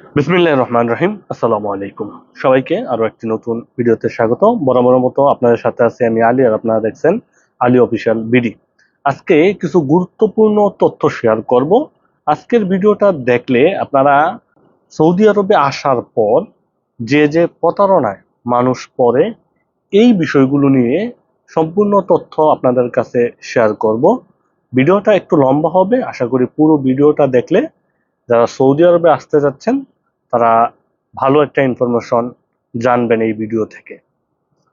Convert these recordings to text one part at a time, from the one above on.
বিসমিল্লাহ রহমান রহিম। আসসালামু আলাইকুম। সবাইকে আরও একটি নতুন ভিডিওতে স্বাগত বরাবর মতো আপনাদের সাথে আছি আমি আলী আর আপনারা দেখছেন আলী অফিসিয়াল বিডি। আজকে কিছু গুরুত্বপূর্ণ তথ্য শেয়ার করব। আজকের ভিডিওটা দেখলে আপনারা সৌদি আরবে আসার পর যে যে প্রতারণায় মানুষ পড়ে, এই বিষয়গুলো নিয়ে সম্পূর্ণ তথ্য আপনাদের কাছে শেয়ার করব। ভিডিওটা একটু লম্বা হবে। আশা করি পুরো ভিডিওটা দেখলে যারা সৌদি আরবে আসতে যাচ্ছেন, তারা ভালো একটা ইনফরমেশন জানবেন এই ভিডিও থেকে।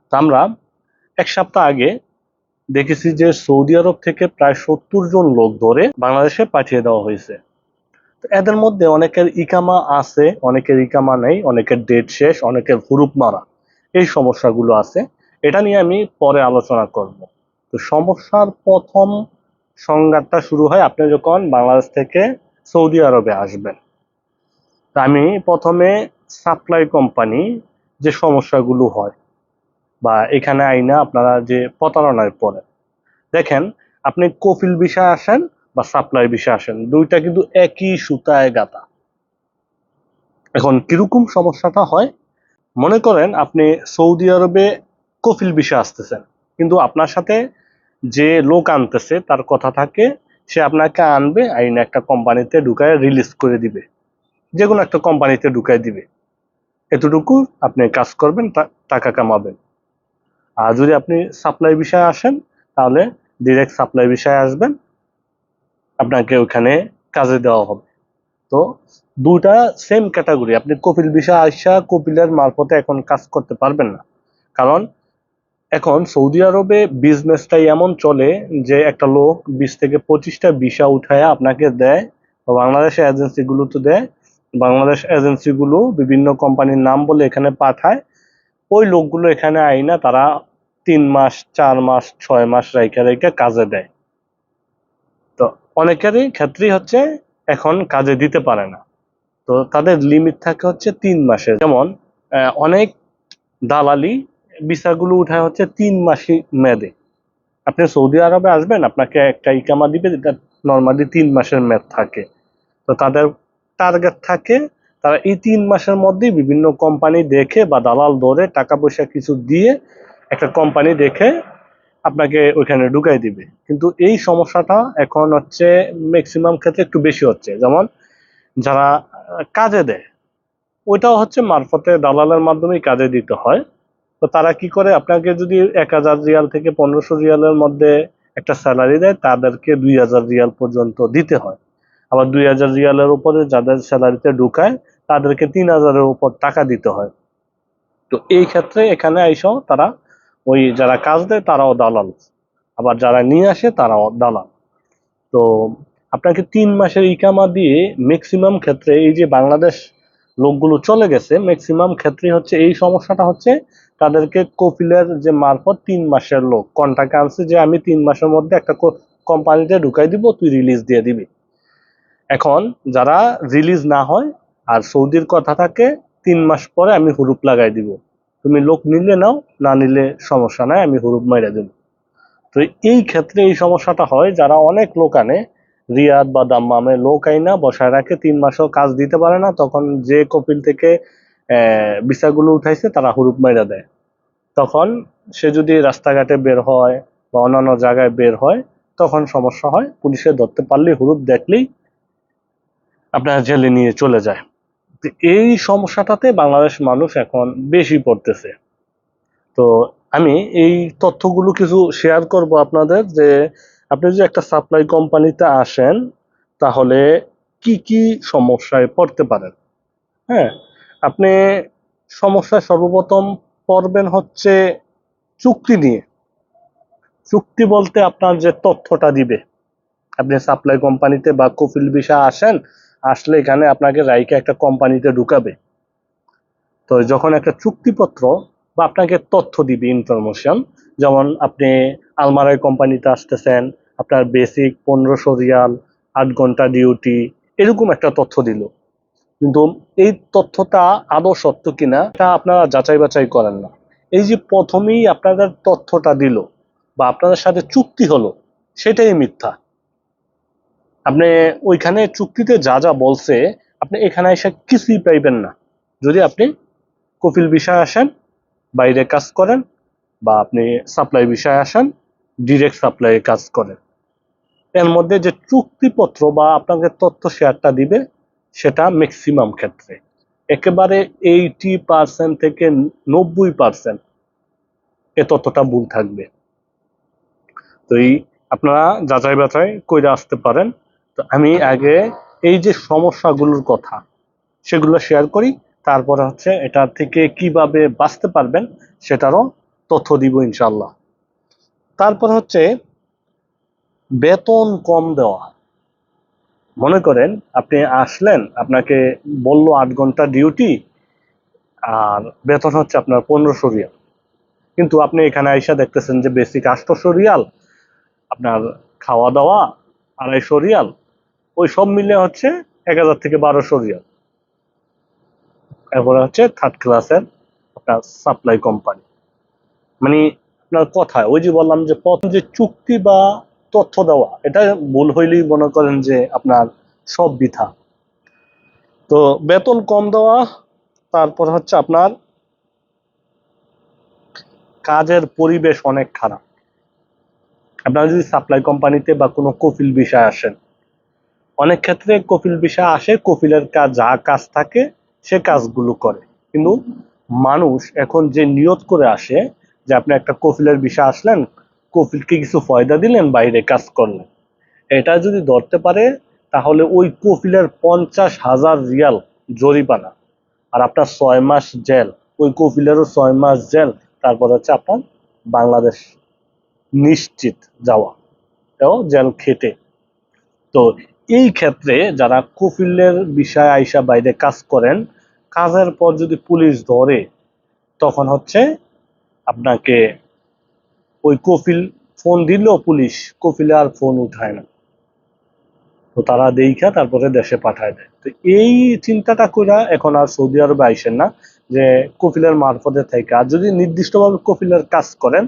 তো আমরা এক সপ্তাহ আগে দেখেছি যে সৌদি আরব থেকে প্রায় সত্তর জন লোক ধরে বাংলাদেশে পাঠিয়ে দেওয়া হয়েছে। এদের মধ্যে অনেকের ইকামা আছে, অনেকের ইকামা নেই, অনেকের ডেট শেষ, অনেকের হুরুপ মারা। এই সমস্যাগুলো আছে। এটা নিয়ে আমি পরে আলোচনা করব। তো সমস্যার প্রথম সংঘাতটা শুরু হয় আপনি যখন বাংলাদেশ থেকে সৌদি আরবে আসবেন। তা আমি প্রথমে সাপ্লাই কোম্পানি যে সমস্যাগুলো হয় বা এখানে আইনা আপনারা যে প্রতারণায় পড়েন। দেখেন, আপনি কফিল বিষয় আসেন বা সাপ্লাই বিষয় আসেন, দুইটা কিন্তু একই সুতায় গাতা এখন কীরকম সমস্যাটা হয়? মনে করেন আপনি সৌদি আরবে কফিল বিষয় আসতেছেন, কিন্তু আপনার সাথে যে লোক আনতেছে তার কথা থাকে সে আপনাকে আনবে আইনে একটা কোম্পানিতে ঢুকায় রিলিজ করে দিবে। যে কোনো একটা কোম্পানিতে ঢুকাই দিবে। এতটুকু আপনি কাজ করবেন টাকা কামাবেন। আর যদি আপনি সাপ্লাই বিষয়ে আসেন, তাহলে ডিরেক্ট সাপ্লাই বিষয়ে আসবেন। আপনাকে ওখানে কাজে দেওয়া হবে। তো দুটা সেম ক্যাটাগরি আপনি কপিল বিষয় আসা কপিলের মারফতে এখন কাজ করতে পারবেন না। কারণ এখন সৌদি আরবে বিজনেসটাই এমন চলে যে একটা লোক বিশ থেকে পঁচিশটা ভিসা উঠায় আপনাকে দেয় বাংলাদেশের এজেন্সিগুলো তো দেয়। বাংলাদেশ এজেন্সিগুলো বিভিন্ন কোম্পানির নাম বলে এখানে পাঠায়। ওই লোকগুলো এখানে আইনা তারা তিন মাস, চার মাস, ছয় মাস রাইখা রাইখা কাজে দেয়। তো অনেকেরই ক্ষেত্রেই হচ্ছে এখন কাজে দিতে পারে না। তো তাদের লিমিট থাকে হচ্ছে তিন মাসের। যেমন অনেক দালালি ভিসাগুলো উঠায় হচ্ছে তিন মাসি মেয়াদে। আপনি সৌদি আরবে আসবেন, আপনাকে একটা ইকামা দিবে, যেটা নর্মালি তিন মাসের মেয়াদ থাকে। তো তাদের টার্গেট থাকে, তারা এই তিন মাসের মধ্যেই বিভিন্ন কোম্পানি দেখে বা দালাল ধরে টাকা পয়সা কিছু দিয়ে একটা কোম্পানি দেখে আপনাকে ওইখানে ঢুকাই দিবে। কিন্তু এই সমস্যাটা এখন হচ্ছে ম্যাক্সিমাম ক্ষেত্রে একটু বেশি হচ্ছে। যেমন যারা কাজে দেয়, ওইটাও হচ্ছে মারফতে দালালের মাধ্যমেই কাজে দিতে হয়। তো তারা কি করে? আপনাকে যদি এক হাজার রিয়াল থেকে পনেরোশো রিয়ালের মধ্যে একটা স্যালারি দেয়, তাদেরকে দুই হাজার রিয়াল পর্যন্ত দিতে হয়। আবার দুই হাজার রিয়ালের উপরে যাদের স্যালারিতে ঢুকায়, তাদেরকে তিন হাজারের উপর টাকা দিতে হয়। তো এই ক্ষেত্রে এখানে আইসাও তারা ওই যারা কাজ দেয়, তারাও দালাল। আবার যারা নিয়ে আসে, তারাও দালাল। তো আপনাকে তিন মাসের ইকামা দিয়ে ম্যাক্সিমাম ক্ষেত্রে এই যে বাংলাদেশ লোকগুলো চলে গেছে ম্যাক্সিমাম ক্ষেত্রে হচ্ছে এই সমস্যাটা হচ্ছে তাদেরকে কপিলের যে মারফত তিন মাসের লোক। কন্ট্রাক্ট আনছে যে আমি তিন মাসের মধ্যে একটা কোম্পানিতে ঢুকাই দিব, তুই রিলিজ দিয়ে দিবি। এখন যারা রিলিজ না হয় আর সৌদির কথা থাকে, তিন মাস পরে আমি হুরুপ লাগাই দিব। তুমি লোক নিলে নাও, না নিলে সমস্যা নাই, আমি হুরুপ মাইরা দেব। তো এই ক্ষেত্রে এই সমস্যাটা হয়, যারা অনেক লোক আনে, রিয়াদ বা দাম্মামে লোক আইনা বসায় রাখে, তিন মাসও কাজ দিতে পারে না, তখন যে কপিল থেকে ভিসাগুলো উঠাইছে, তারা হুরুপ মাইরা দেয়। তখন সে যদি রাস্তাঘাটে বের হয় বা অন্যান্য জায়গায় বের হয়, তখন সমস্যা হয়, পুলিশে ধরতে পারলেই, হুরুপ দেখলেই আপনার জেলে নিয়ে চলে যায়। এই সমস্যাটাতে বাংলাদেশ মানুষ এখন বেশি পড়তেছে। তো আমি এই তথ্যগুলো কিছু শেয়ার করব আপনাদের যে, আপনি যদি একটা সাপ্লাই কোম্পানিতে আসেন, তাহলে কি কি সমস্যায় পড়তে পারেন? হ্যাঁ? আপনি সমস্যায় সর্বপ্রথম পড়বেন হচ্ছে চুক্তি নিয়ে। চুক্তি বলতে আপনার যে তথ্যটা দিবে। আপনি সাপ্লাই কোম্পানিতে বা কফিল বিষয় আসেন, আসলে এখানে আপনাকে রাইকে একটা কোম্পানিতে ঢুকাবে। তো যখন একটা চুক্তিপত্র বা আপনাকে তথ্য দিবে ইনফরমেশন যেমন আপনি আলমারাই কোম্পানিতে আসতেছেন, আপনার বেসিক পনেরোশো রিয়াল, আট ঘণ্টা ডিউটি এরকম একটা তথ্য দিল। কিন্তু এই তথ্যটা আদৌ সত্য কিনা তা আপনারা যাচাই বাছাই করেন না। এই যে প্রথমেই আপনাদের তথ্যটা দিল বা আপনাদের সাথে চুক্তি হলো, সেটাই মিথ্যা। আপনি ওইখানে চুক্তিতে যা যা বলছে, আপনি এখানে এসে কিছুই পাইবেন না। যদি আপনি কফিল বিষয়ে আসেন, বাইরে কাজ করেন বা আপনি সাপ্লাই বিষয়ে আসেন ডিরেক্ট সাপ্লাই কাজ করেন। এর মধ্যে যে চুক্তিপত্র বা আপনাকে তথ্য শেয়ারটা দিবে সেটা ম্যাক্সিমাম ক্ষেত্রে। একেবারে এইটি পার্সেন্ট থেকে নব্বই পার্সেন্ট এ ততটা ভুল থাকবে। তো এই আপনারা যাচাই বাছাই করে আসতে পারেন। তো আমি আগে এই যে সমস্যাগুলোর কথা, সেগুলো শেয়ার করি, তারপরে হচ্ছে এটা থেকে কীভাবে বাঁচতে পারবেন সেটারও তথ্য দিব ইনশাল্লাহ তারপর হচ্ছে বেতন কম দেওয়া। মনে করেন আপনি আসলেন, আপনাকে বলল আট ঘণ্টা ডিউটি আর বেতন হচ্ছে আপনার পনেরোশো রিয়াল। কিন্তু আপনি এখানে আইসা দেখতেছেন যে বেসিক আটশোশো রিয়াল, আপনার খাওয়া দাওয়া আড়াইশো রিয়াল, ওই সব মিলে হচ্ছে এক হাজার থেকে বারোশো রিয়াল। এরপরে হচ্ছে থার্ড ক্লাসের আপনার সাপ্লাই কোম্পানি মানে আপনার কথা, ওই যে বললাম যে প্রথম যে চুক্তি বা তথ্য দেওয়া, এটা ভুল হইলেই মনে করেন যে আপনার সব বৃথা। তো বেতন কম দেওয়া, তারপর হচ্ছে আপনার কাজের পরিবেশ অনেক খারাপ। আপনারা যদি সাপ্লাই কোম্পানিতে বা কোনো কফিল বিষয় আসেন, অনেক ক্ষেত্রে কফিল বিষয় আসে, কফিলের কাজ, যা কাজ থাকে, সে কাজগুলো করে। কিন্তু মানুষ এখন যে নিয়ত করে আসে, যে আপনি একটা কফিলের বিষয় আসলেন কফিলকে কিছু ফয়দা দিলেন, বাইরে কাজ করলেন। এটা যদি ধরতে পারে, তাহলে ওই কফিলের পঞ্চাশ হাজার রিয়াল জরিমানা। আর আপনার ছয় মাস জেল, ওই কফিলেরও ছয় মাস জেল। তারপর হচ্ছে আপনার বাংলাদেশ নিশ্চিত যাওয়া এও জেল খেটে। তো এই ক্ষেত্রে যারা কফিলের বিষয় আইসা বাইরে কাজ করেন, কাজের পর যদি পুলিশ ধরে, তখন হচ্ছে আপনাকে ওই কফিল ফোন দিল পুলিশ, কফিলে আর ফোন উঠায় না। তো তারা দেইখা তারপরে দেশে পাঠায় দেয়। তো এই চিন্তাটা কইরা এখন আর সৌদি আরবে আইসেন না যে কফিলের মারফতে থেকে আর যদি নির্দিষ্টভাবে কফিলের কাজ করেন,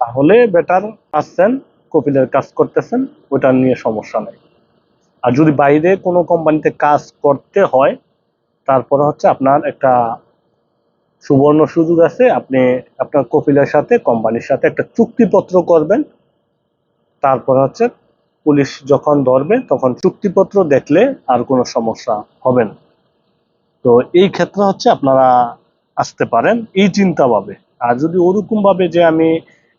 তাহলে বেটার আসছেন কপিলের কাজ করতেছেন ওটা নিয়ে সমস্যা নেই। আর যদি বাইরে কোনো কোম্পানিতে কাজ করতে হয়, তারপরে হচ্ছে আপনার একটা সুবর্ণ সুযোগ আছে, আপনি আপনার কপিলের সাথে, কোম্পানির সাথে একটা চুক্তিপত্র করবেন। তারপর হচ্ছে পুলিশ যখন ধরবে, তখন চুক্তিপত্র দেখলে আর কোনো সমস্যা হবে না। তো এই ক্ষেত্রে হচ্ছে আপনারা আসতে পারেন এই চিন্তা ভাবে আর যদি ওরকম ভাবে যে আমি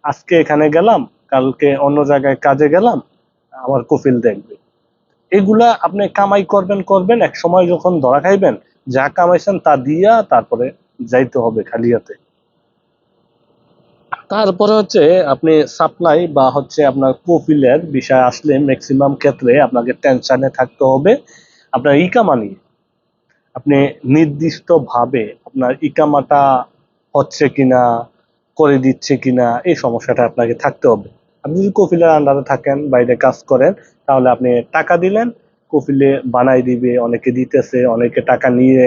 আজকে এখানে গেলাম, কালকে অন্য জায়গায় কাজে গেলাম, আমার কফিল দেখবে। এগুলা আপনি কামাই করবেন করবেন এক সময় যখন ধরা খাইবেন, যা কামাইছেন তা দিয়া তারপরে যাইতে হবে খালিয়াতে। তারপরে হচ্ছে আপনি সাপ্লাই বা হচ্ছে আপনার কফিলের বিষয় আসলে ম্যাক্সিমাম ক্ষেত্রে আপনাকে টেনশনে থাকতে হবে। আপনার ইকামা নিয়ে। আপনি নির্দিষ্টভাবে আপনার ইকামাটা হচ্ছে কিনা, করে দিচ্ছে কিনা, এই সমস্যাটা আপনাকে থাকতে হবে। আপনি যদি কফিলের আন্ডারে থাকেন, বাইরে কাজ করেন, তাহলে আপনি টাকা দিলেন কফিলে বানাই দিবে, অনেকে দিতেছে, অনেকে টাকা নিয়ে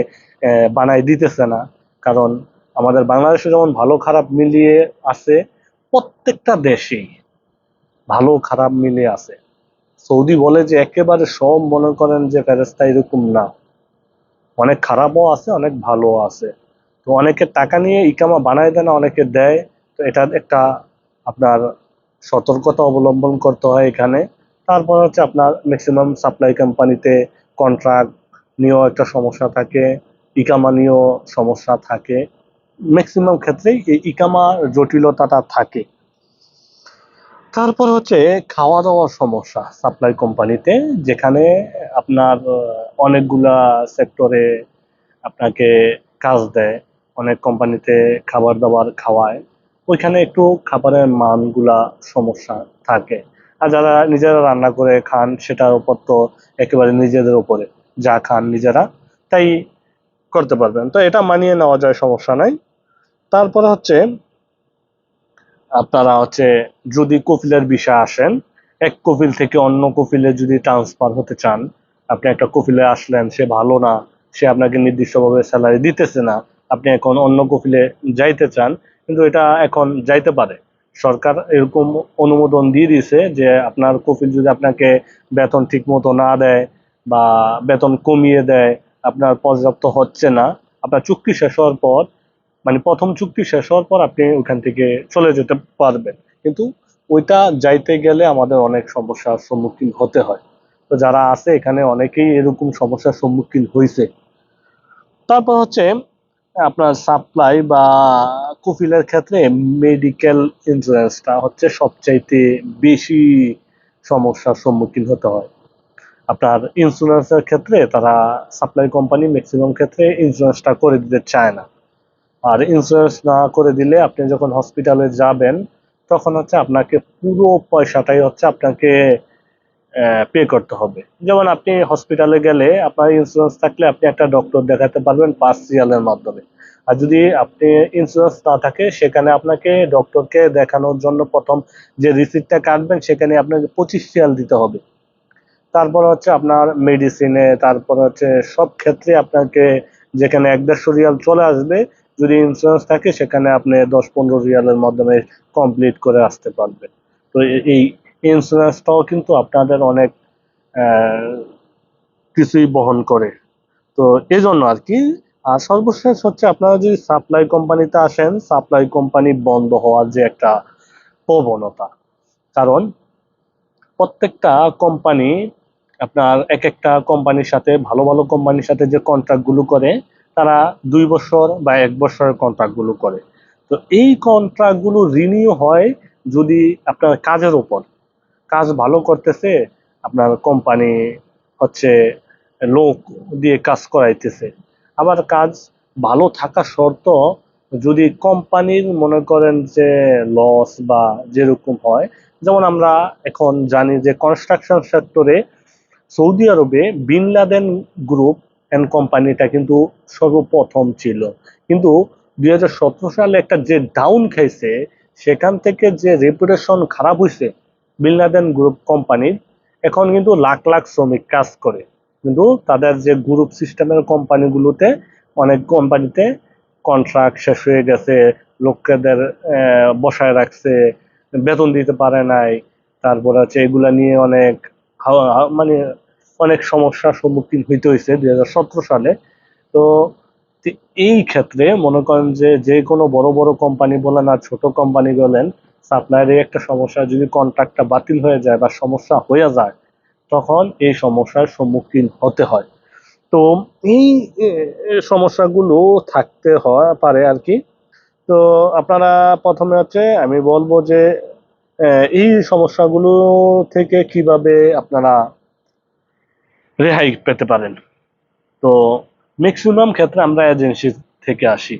বানাই দিতেছে না। কারণ আমাদের বাংলাদেশে যেমন ভালো খারাপ মিলিয়ে আছে, প্রত্যেকটা দেশেই ভালো খারাপ মিলিয়ে আছে। সৌদি বলে যে একেবারে সব মনে করেন যে ফেরেস্তা এরকম না। অনেক খারাপও আছে, অনেক ভালোও আছে। তো অনেকে টাকা নিয়ে ইকামা বানায় দেয় না, অনেকে দেয়। তো এটা একটা আপনার সতর্কতা অবলম্বন করতে হয় এখানে। তারপর হচ্ছে আপনার ম্যাক্সিমাম সাপ্লাই কোম্পানিতে কন্ট্রাক্ট নিয়েও একটা সমস্যা থাকে। ইকামা নিয়েও সমস্যা থাকে। ম্যাক্সিমাম ক্ষেত্রেই এই ইকামা জটিলতাটা থাকে। তারপর হচ্ছে খাওয়া দাওয়ার সমস্যা সাপ্লাই কোম্পানিতে যেখানে আপনার অনেকগুলা সেক্টরে আপনাকে কাজ দেয়। অনেক কোম্পানিতে খাবার দাবার খাওয়ায়। ওইখানে একটু খাবারের মানগুলা সমস্যা থাকে। আর যারা নিজেরা রান্না করে খান, সেটার উপর তো একেবারে নিজেদের উপরে যা খান নিজেরা। তাই করতে পারবেন। তো এটা মানিয়ে নেওয়া যায়, সমস্যা নাই। তারপরে হচ্ছে, আপনারা হচ্ছে যদি কফিলের বিষয়ে আসেন, এক কফিল থেকে অন্য কফিলে যদি ট্রান্সফার হতে চান, আপনি একটা কফিলে আসলেন, সে ভালো না, সে আপনাকে নির্দিষ্টভাবে স্যালারি দিতেছে না, আপনি এখন অন্য কফিলে যাইতে চান, কিন্তু এটা এখন যাইতে পারে। সরকার এরকম অনুমোদন দিয়ে দিয়েছে যে আপনার কফিল যদি আপনাকে বেতন ঠিক মতো না দেয় বা বেতন কমিয়ে দেয় আপনার পর্যাপ্ত হচ্ছে না। আপনার চুক্তি শেষ হওয়ার পর মানে প্রথম চুক্তি শেষ হওয়ার পর আপনি ওখান থেকে চলে যেতে পারবেন। কিন্তু ওইটা যাইতে গেলে আমাদের অনেক সমস্যার সম্মুখীন হতে হয়। তো যারা আছে এখানে অনেকেই এরকম সমস্যার সম্মুখীন হয়েছে তারপর হচ্ছে, আপনার সাপ্লাই বা কফিলের ক্ষেত্রে মেডিকেল ইন্স্যুরেন্সটা হচ্ছে সবচাইতে বেশি সমস্যার সম্মুখীন হতে হয়। আপনার ইন্স্যুরেন্সের ক্ষেত্রে তারা সাপ্লাই কোম্পানি ম্যাক্সিমাম ক্ষেত্রে ইন্স্যুরেন্সটা করে দিতে চায় না। আর ইন্স্যুরেন্স না করে দিলে আপনি যখন হসপিটালে যাবেন, তখন হচ্ছে আপনাকে পুরো পয়সাটাই হচ্ছে আপনাকে পে করতে হবে। যেমন আপনি হসপিটালে গেলে আপনার ইন্স্যুরেন্স থাকলে আপনি একটা ডক্টর দেখাতে পারবেন পাঁচ রিয়ালের মাধ্যমে। আর যদি আপনি ইন্স্যুরেন্স না থাকে, সেখানে আপনাকে ডক্টরকে দেখানোর জন্য প্রথম যে রিসিপ্টটা কাটবেন, সেখানে আপনাকে পঁচিশ রিয়াল দিতে হবে। তারপর হচ্ছে আপনার মেডিসিনে তারপর হচ্ছে সব ক্ষেত্রে আপনাকে যেখানে এক দেড়শো রিয়াল চলে আসবে, যদি ইন্স্যুরেন্স থাকে সেখানে আপনি দশ পনেরো রিয়ালের মাধ্যমে কমপ্লিট করে আসতে পারবেন। তো এই ইন্স্যুরেন্সটাও কিন্তু আপনাদের অনেক কিছুই বহন করে। তো এই জন্য আর কি, আর সর্বশেষ হচ্ছে আপনারা যদি সাপ্লাই কোম্পানিতে আসেন সাপ্লাই কোম্পানি বন্ধ হওয়ার যে একটা প্রবণতা। কারণ প্রত্যেকটা কোম্পানি আপনার এক একটা কোম্পানির সাথে, ভালো ভালো কোম্পানির সাথে যে কন্ট্রাক্টগুলো করে, তারা দুই বছর বা এক বছরের কন্ট্রাক্টগুলো করে। তো এই কন্ট্রাক্টগুলো রিনিউ হয় যদি আপনার কাজের উপর কাজ ভালো করতেছে, আপনার কোম্পানি হচ্ছে লোক দিয়ে কাজ করাইতেছে। আবার কাজ ভালো থাকা শর্ত যদি কোম্পানির মনে করেন যে লস বা যেরকম হয়, যেমন আমরা এখন জানি যে কনস্ট্রাকশন সেক্টরে সৌদি আরবে বিন লাদেন গ্রুপ অ্যান্ড কোম্পানিটা কিন্তু সর্বপ্রথম ছিল। কিন্তু দু হাজার সতেরো সালে একটা যে ডাউন খাইছে সেখান থেকে যে রেপুটেশন খারাপ হয়েছে বিন লাদেন গ্রুপ কোম্পানির এখন কিন্তু লাখ লাখ শ্রমিক কাজ করে। কিন্তু তাদের যে গ্রুপ সিস্টেমের কোম্পানিগুলোতে অনেক কোম্পানিতে কন্ট্রাক্ট শেষ হয়ে গেছে, লোকেদের বসায় রাখছে, বেতন দিতে পারে নাই, তারপর হচ্ছে এগুলা নিয়ে অনেক মানে অনেক সমস্যার সম্মুখীন হইতে হয়েছে দু হাজার সতেরো সালে। তো এই ক্ষেত্রে মনে করেন যে যে কোনো বড় বড় কোম্পানি বলেন আর ছোট কোম্পানি বলেন সাপ্লাইয়ের একটা সমস্যা, যদি কন্ট্রাক্টটা বাতিল হয়ে যায় বা সমস্যা হয়ে যায়, তখন এই সমস্যার সম্মুখীন হতে হয়। তো এই সমস্যাগুলো থাকতে হয় পারে আর কি। তো আপনারা প্রথমে হচ্ছে আমি বলব যে এই সমস্যাগুলো থেকে কীভাবে আপনারা রেহাই পেতে পারেন। তো ম্যাক্সিমাম ক্ষেত্রে আমরা এজেন্সি থেকে আসি।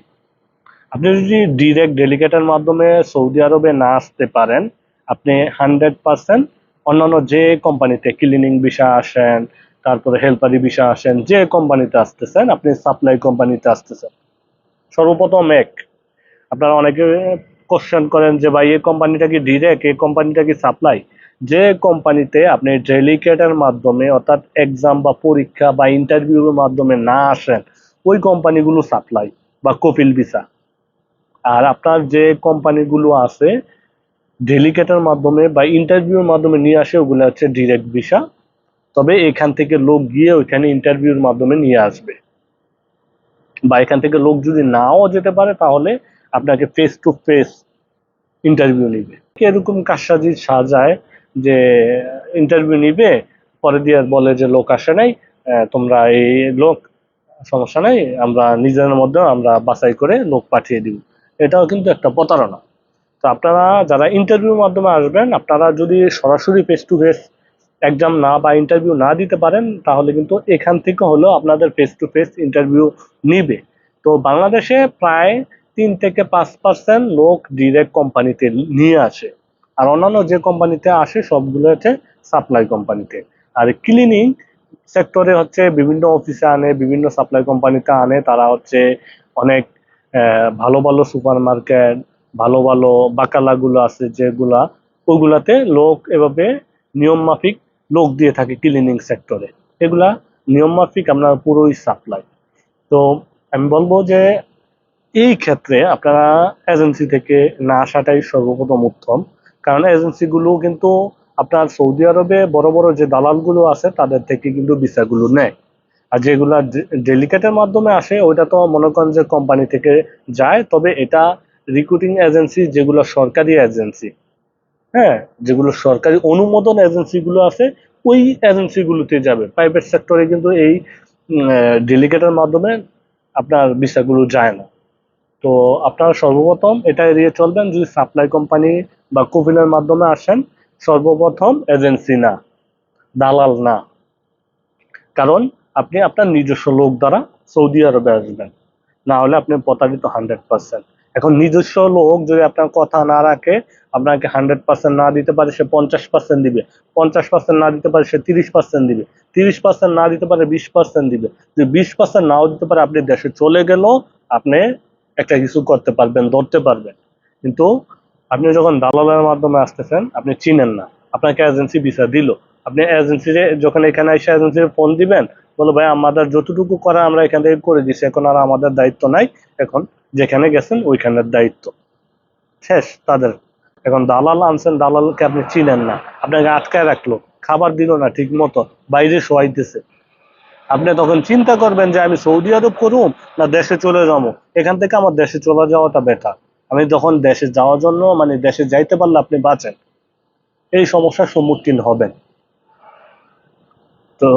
আপনি যদি ডিরেক্ট ডেলিগেটের মাধ্যমে সৌদি আরবে না আসতে পারেন, আপনি হান্ড্রেড পার্সেন্ট অন্যান্য যে কোম্পানিতে ক্লিনিং বিষয় আসেন, তারপরে হেল্পারি বিষয় আসেন, যে কোম্পানিতে আসতেছেন, আপনি সাপ্লাই কোম্পানিতে আসতেছেন। সর্বপ্রথম এক, আপনারা অনেকে কোশ্চেন করেন যে ভাই এই কোম্পানিটা কি ডিরেক্ট এই কোম্পানিটা কি সাপ্লাই যে কোম্পানিতে আপনি ডেলিকেটের মাধ্যমে অর্থাৎ এক্সাম বা পরীক্ষা বা ইন্টারভিউর মাধ্যমে না আসেন, ওই কোম্পানিগুলো সাপ্লাই বা কপিল ভিসা। আর আপনার যে কোম্পানিগুলো আছে ডেলিকেটের মাধ্যমে বা ইন্টারভিউর মাধ্যমে নিয়ে আসে, ওগুলো হচ্ছে ডিরেক্ট ভিসা তবে এখান থেকে লোক গিয়ে ওইখানে ইন্টারভিউর মাধ্যমে নিয়ে আসবে। বা এখান থেকে লোক যদি নাও যেতে পারে, তাহলে আপনাকে ফেস টু ফেস ইন্টারভিউ নিবে। এরকম কারসাজি সাজায় যে ইন্টারভিউ নিবে, পরে দিয়ে বলে যে লোক আসে নাই তোমরা এই লোক, সমস্যা নাই, আমরা নিজেদের মধ্যে আমরা বাছাই করে লোক পাঠিয়ে দিব। এটাও কিন্তু একটা প্রতারণা। তো আপনারা যারা ইন্টারভিউর মাধ্যমে আসবেন, আপনারা যদি সরাসরি ফেস টু ফেস এক্সাম না বা ইন্টারভিউ না দিতে পারেন, তাহলে কিন্তু এখান থেকে হলেও আপনাদের ফেস টু ফেস ইন্টারভিউ নিবে। তো বাংলাদেশে প্রায় তিন থেকে পাঁচ পার্সেন্ট লোক ডিরেক্ট কোম্পানিতে নিয়ে আসে। আর অন্যান্য যে কোম্পানিতে আসে, সবগুলো হচ্ছে সাপ্লাই কোম্পানিতে। আর ক্লিনিং সেক্টরে হচ্ছে বিভিন্ন অফিসে আনে, বিভিন্ন সাপ্লাই কোম্পানিতে আনে। তারা হচ্ছে অনেক ভালো ভালো সুপার মার্কেট ভালো ভালো বাকালাগুলো আছে যেগুলা, ওগুলাতে লোক এভাবে নিয়ম মাফিক লোক দিয়ে থাকে ক্লিনিং সেক্টরে এগুলা নিয়ম মাফিক আপনার পুরোই সাপ্লাই তো আমি বলব যে এই ক্ষেত্রে আপনারা এজেন্সি থেকে না আসাটাই সর্বপ্রথম উত্তম। কারণ এজেন্সিগুলো কিন্তু আপনার সৌদি আরবে বড় বড় যে দালালগুলো আছে, তাদের থেকে কিন্তু ভিসাগুলো নেয়। আর যেগুলা ডেলিকেটের মাধ্যমে আসে, ওইটা তো মনে করেন যে কোম্পানি থেকে যায়, তবে এটা রিক্রুটিং এজেন্সি যেগুলো সরকারি এজেন্সি হ্যাঁ যেগুলো সরকারি অনুমোদন এজেন্সিগুলো আছে, ওই এজেন্সিগুলোতে যাবে। প্রাইভেট সেক্টরে কিন্তু এই ডেলিগেটের মাধ্যমে আপনার ভিসাগুলো যায় না। তো আপনারা সর্বপ্রথম এটা এড়িয়ে চলবেন যদি সাপ্লাই কোম্পানি বা কপিলের মাধ্যমে আসেন, সর্বপ্রথম এজেন্সি না, দালাল না। কারণ আপনি আপনার নিজস্ব লোক দ্বারা সৌদি আরবে আসবেন, না হলে আপনি প্রতারিত হান্ড্রেড পার্সেন্ট এখন নিজস্ব লোক যদি আপনার কথা না রাখে, আপনাকে হান্ড্রেড পার্সেন্ট না দিতে পারে সে পঞ্চাশ পার্সেন্ট দিবে, পঞ্চাশ পার্সেন্ট না দিতে পারে সে তিরিশ পার্সেন্ট দিবে, তিরিশ পার্সেন্ট না দিতে পারে বিশ পার্সেন্ট দিবে। যদি বিশ পার্সেন্ট নাও দিতে পারে, আপনি দেশে চলে গেলেও আপনি একটা কিছু করতে পারবেন, ধরতে পারবেন। কিন্তু আপনি যখন দালালের মাধ্যমে আসতেছেন, আপনি চিনেন না। আপনাকে এজেন্সি ভিসা দিল। আপনি এজেন্সিরে যখন এখানে এসে এজেন্সির ফোন দিবেন বলো ভাই, আমাদের যতটুকু করা আমরা এখান থেকে করে দিছি, এখন আর আমাদের দায়িত্ব নাই। এখন যেখানে গেছেন, ওইখানের দায়িত্ব। শেষ, তাদের। এখন দালাল আনছেন, দালালকে আপনি চিনেন না। আপনাকে আটকায় রাখল। খাবার দিল না ঠিক মতো বাইরে শোয়াইতেছে। আপনি তখন চিন্তা করবেন যে আমি সৌদি আরব করুম না দেশে চলে যাব? এখান থেকে আমার দেশে চলে যাওয়াটা বেটার আমি যখন দেশে যাওয়ার জন্য মানে দেশে যাইতে পারলে আপনি বাঁচেন। এই সমস্যার সম্মুখীন হবেন। তো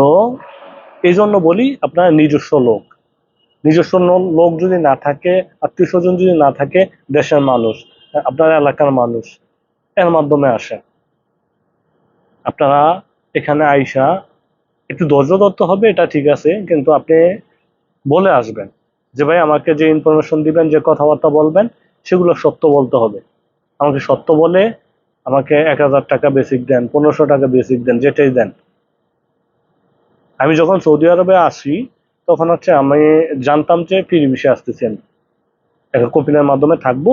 এই জন্য বলি, আপনার নিজস্ব লোক। নিজস্ব লোক যদি না থাকে, আত্মীয় স্বজন যদি না থাকে, দেশের মানুষ, আপনার এলাকার মানুষ, এর মাধ্যমে আসে আপনারা এখানে আইসা একটু ধৈর্য ধরতে হবে, এটা ঠিক আছে, কিন্তু আপনি বলে আসবেন। যে ভাই, আমাকে যে ইনফরমেশন দিবেন, যে কথাবার্তা বলবেন, সেগুলো সত্য বলতে হবে। আমাকে সত্য বলে আমাকে এক হাজার টাকা বেসিক দেন, পনেরোশো টাকা বেসিক দেন, যেটাই দেন। আমি যখন সৌদি আরবে আসি, তখন হচ্ছে আমি জানতাম যে ফ্রি বিষয়ে আসতেছি আমি। একটা কপিলের মাধ্যমে থাকব,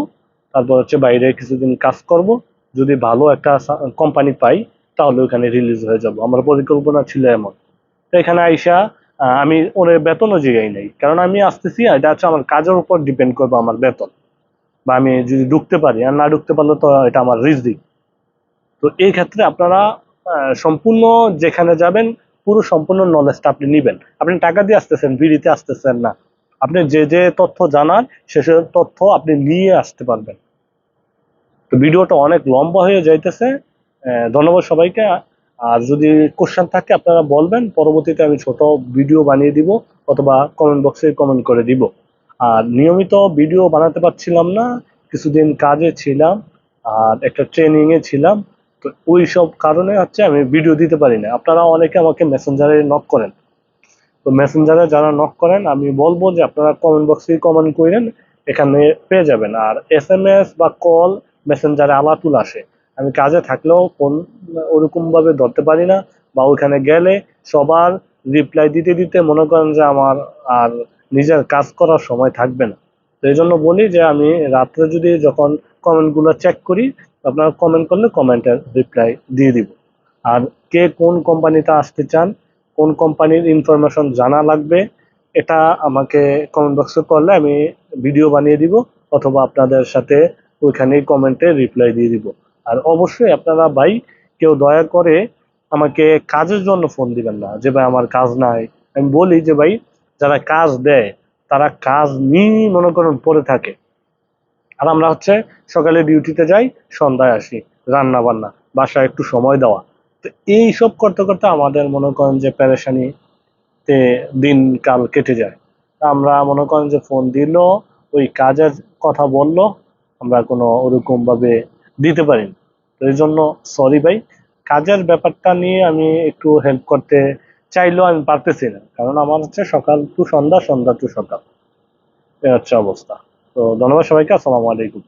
তারপর হচ্ছে বাইরে কিছুদিন কাজ করব, যদি ভালো একটা কোম্পানি পাই, তাহলে ওখানে রিলিজ হয়ে যাব। আমার পরিকল্পনা ছিল এমন। তো এখানে আইসা আমি ওনের বেতনও জিগাই নাই। কারণ আমি আসতেছি, এটা হচ্ছে আমার কাজের উপর ডিপেন্ড করব আমার বেতন। বা আমি যদি ঢুকতে পারি, আর না ঢুকতে পারলে তো এটা আমার রিজিক তো এই ক্ষেত্রে আপনারা সম্পূর্ণ যেখানে যাবেন, পুরো সম্পূর্ণ নলেজটা আপনি নিবেন। আপনি টাকা দিয়ে আসতেছেন, বিড়িতে আসতেছেন না। আপনি যে যে তথ্য জানার সেসব তথ্য আপনি নিয়ে আসতে পারবেন। তো ভিডিওটা অনেক লম্বা হয়ে যাইতেছে। ধন্যবাদ সবাইকে। আর যদি কোশ্চেন থাকে, আপনারা বলবেন, পরবর্তীতে আমি ছোট ভিডিও বানিয়ে দিব অথবা কমেন্ট বক্সে কমেন্ট করে দিব। আর নিয়মিত ভিডিও বানাতে পারছিলাম না, কিছুদিন কাজে ছিলাম, আর একটা ট্রেনিং এ ছিলাম, তো ওই সব কারণে হচ্ছে আমি ভিডিও দিতে পারি না। আপনারা অনেকে আমাকে মেসেঞ্জারে নক করেন। তো মেসেঞ্জারে যারা নক করেন, আমি বলব যে আপনারা কমেন্ট বক্সে কমেন্ট করেন, এখানে পেয়ে যাবেন। আর এস এম এস বা কল মেসেঞ্জারে আলাতুল আসে। আমি কাজে থাকলেও ফোন ওরকম ভাবে ধরতে পারি না বা ওইখানে গেলে সবার রিপ্লাই দিতে দিতে মনে করেন যে আমার আর নিজের কাজ করার সময় থাকবে না। তো এই জন্য বলি যে আমি রাত্রে যদি যখন কমেন্টগুলো চেক করি, আপনারা কমেন্ট করলে কমেন্টের রিপ্লাই দিয়ে দিব। আর কে কোন কোম্পানিতে আসতে চান, কোন কোম্পানির ইনফরমেশন জানা লাগবে, এটা আমাকে কমেন্ট বক্সে করলে আমি ভিডিও বানিয়ে দিব অথবা আপনাদের সাথে ওইখানেই কমেন্টে রিপ্লাই দিয়ে দিব। আর অবশ্যই আপনারা ভাই কেউ দয়া করে আমাকে কাজের জন্য ফোন দিবেন না। যে ভাই আমার কাজ নাই। আমি বলি যে ভাই, যারা কাজ দেয়, তারা কাজ নিয়েই মনে করেন পড়ে থাকে। আর আমরা হচ্ছে সকালে ডিউটিতে যাই, সন্ধ্যায় আসি রান্না বান্না বাসায় একটু সময় দেওয়া। তো এই সব করতে করতে আমাদের মনে করেন যে প্যারেশানিতে দিন কাল কেটে যায়। আমরা মনে করেন যে ফোন দিল, ওই কাজের কথা বলল, আমরা কোনো ওরকম ভাবে দিতে পারি না এই জন্য সরি ভাই। কাজের ব্যাপারটা নিয়ে আমি একটু হেল্প করতে চাইলেও আমি পারতেছি না। কারণ আমার হচ্ছে সকাল টু সন্ধ্যা সন্ধ্যা টু সকাল। এ হচ্ছে অবস্থা। তো ধন্যবাদ সবাইকে, আসসালামু আলাইকুম।